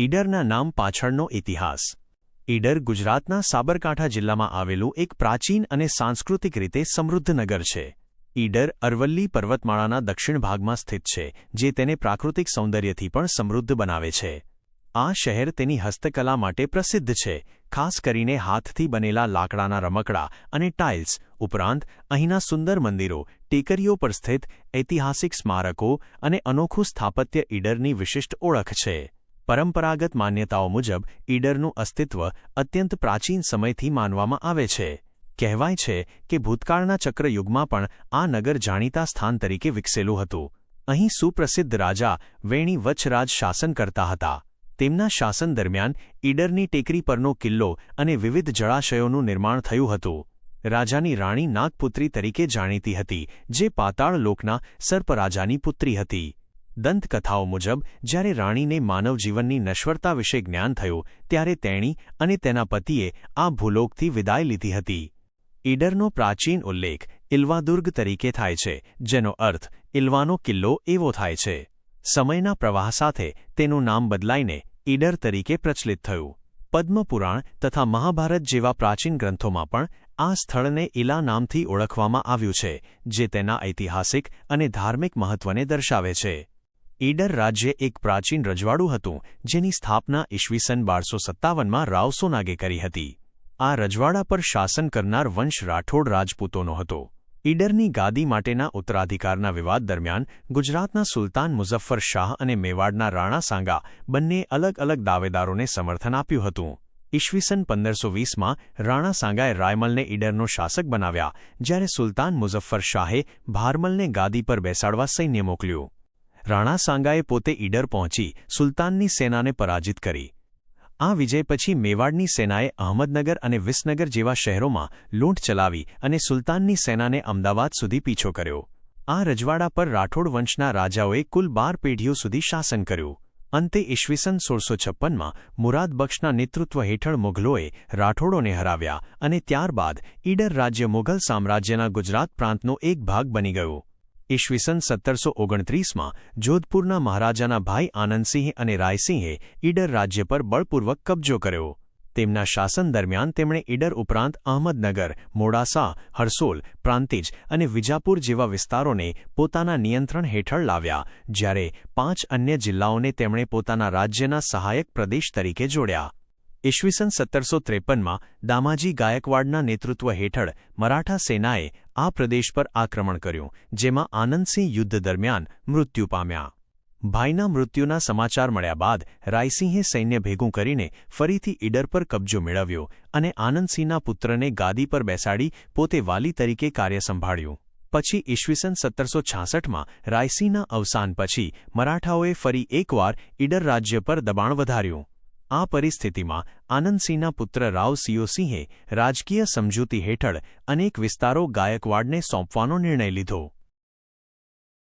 ઈડરના નામ પાછળનો ઇતિહાસ. ઈડર ગુજરાતના સાબરકાંઠા જિલ્લામાં આવેલું એક પ્રાચીન અને સાંસ્કૃતિક રીતે સમૃદ્ધ નગર છે. ઈડર અરવલ્લી પર્વતમાળાના દક્ષિણ ભાગમાં સ્થિત છે, જે તેને પ્રાકૃતિક સૌંદર્યથી પણ સમૃદ્ધ બનાવે છે. આ શહેર તેની હસ્તકલા માટે પ્રસિદ્ધ છે, ખાસ કરીને હાથથી બનેલા લાકડાના રમકડા અને ટાઇલ્સ, ઉપરાંત અહીંના સુંદર મંદિરો, ટેકરીઓ પર સ્થિત ઐતિહાસિક સ્મારકો અને અનોખું સ્થાપત્ય ઈડરની વિશિષ્ટ ઓળખ છે. પરંપરાગત માન્યતાઓ મુજબ, ઈડરનું અસ્તિત્વ અત્યંત પ્રાચીન સમયથી માનવામાં આવે છે. કહેવાય છે કે ભૂતકાળના ચક્રયુગમાં પણ આ નગર જાણીતા સ્થાન તરીકે વિકસેલું હતું. અહીં સુપ્રસિદ્ધ રાજા વેણી વચ્છરાજ શાસન કરતા હતા. તેમના શાસન દરમિયાન ઈડરની ટેકરી પરનો કિલ્લો અને વિવિધ જળાશયોનું નિર્માણ થયું હતું. રાજાની રાણી નાગપુત્રી તરીકે જાણીતી હતી, જે પાતાળ લોકના સર્પરાજાની પુત્રી હતી. દંતકથાઓ મુજબ, જ્યારે રાણીને માનવ જીવનની નશ્વરતા વિશે જ્ઞાન થયું, ત્યારે તેણી અને તેના પતિએ આ ભૂલોકથી વિદાય લીધી હતી. ઈડરનો પ્રાચીન ઉલ્લેખ ઇલ્વાદુર્ગ તરીકે થાય છે, જેનો અર્થ ઇલ્વાનો કિલ્લો એવો થાય છે. સમયના પ્રવાહ સાથે તેનું નામ બદલાઈને ઈડર તરીકે પ્રચલિત થયું. પદ્મપુરાણ તથા મહાભારત જેવા પ્રાચીન ગ્રંથોમાં પણ આ સ્થળને ઇલા નામથી ઓળખવામાં આવ્યું છે, જે તેના ઐતિહાસિક અને ધાર્મિક મહત્વને દર્શાવે છે. ઈડર રાજ્ય એક પ્રાચીન રજવાડું હતું, જેની સ્થાપના ઈસવીસન બારસો સત્તાવનમાં રાવસોનાગે કરી હતી. આ રજવાડા પર શાસન કરનાર વંશ રાઠોડ રાજપૂતોનો હતો. ઈડરની ગાદી માટેના ઉત્તરાધિકારના વિવાદ દરમિયાન ગુજરાતના સુલતાન મુઝફ્ફર શાહ અને મેવાડના રાણા સાંગા બંને અલગ અલગ દાવેદારોને સમર્થન આપ્યું હતું. ઈસવીસન પંદરસો વીસમાં રાણા સાંગાએ રાયમલને ઈડરનો શાસક બનાવ્યા, જ્યારે સુલતાન મુઝફ્ફર શાહે ભારમલને ગાદી પર બેસાડવા સૈન્ય મોકલ્યું. રાણા સાંગાએ પોતે ઈડર પહોંચી સુલતાનની સેનાને પરાજિત કરી. આ વિજય પછી મેવાડની સેનાએ અહમદનગર અને વિસનગર જેવા શહેરોમાં લૂંટ ચલાવી અને સુલતાનની સેનાને અમદાવાદ સુધી પીછો કર્યો. આ રજવાડા પર રાઠોડ વંશના રાજાઓએ કુલ બાર પેઢીઓ સુધી શાસન કર્યું. અંતે ઈસવીસન સોળસો છપ્પનમાં મુરાદબક્ષના નેતૃત્વ હેઠળ મુઘલોએ રાઠોડોને હરાવ્યા અને ત્યારબાદ ઈડર રાજ્ય મુઘલ સામ્રાજ્યના ગુજરાત પ્રાંતનો એક ભાગ બની ગયો. ઈસવીસન સત્તરસો ઓગણત્રીસમાં જોધપુરના મહારાજાના ભાઈ આનંદસિંહ અને રાયસિંહે ઈડર રાજ્ય પર બળપૂર્વક કબજો કર્યો. તેમના શાસન દરમિયાન તેમણે ઈડર ઉપરાંત અહમદનગર, મોડાસા, હરસોલ, પ્રાંતિજ અને વિજાપુર જેવા વિસ્તારોને પોતાના નિયંત્રણ હેઠળ લાવ્યા, જ્યારે પાંચ અન્ય જિલ્લાઓને તેમણે પોતાના રાજ્યના સહાયક પ્રદેશ તરીકે જોડ્યા. ઈસવીસન સત્તરસો ત્રેપનમાં દામાજી ગાયકવાડના નેતૃત્વ હેઠળ મરાઠા સેનાએ આ પ્રદેશ પર આક્રમણ કર્યું, જેમાં આનંદસિંહ યુદ્ધ દરમિયાન મૃત્યુ પામ્યા. ભાઈના મૃત્યુના સમાચાર મળ્યા બાદ રાયસિંહે સૈન્ય ભેગું કરીને ફરીથી ઈડર પર કબજો મેળવ્યો અને આનંદસિંહના પુત્રને ગાદી પર બેસાડી પોતે વાલી તરીકે કાર્ય સંભાળ્યું. પછી ઈસવીસન સત્તરસો છાસઠમાં રાયસિંહના અવસાન પછી મરાઠાઓએ ફરી એકવાર ઈડર રાજ્ય પર દબાણ વધાર્યું. આ પરિસ્થિતિમાં આનંદસિંહના પુત્ર રાવ સિંહે રાજકીય સમજૂતી હેઠળ અનેક વિસ્તારો ગાયકવાડને સોંપવાનો નિર્ણય લીધો.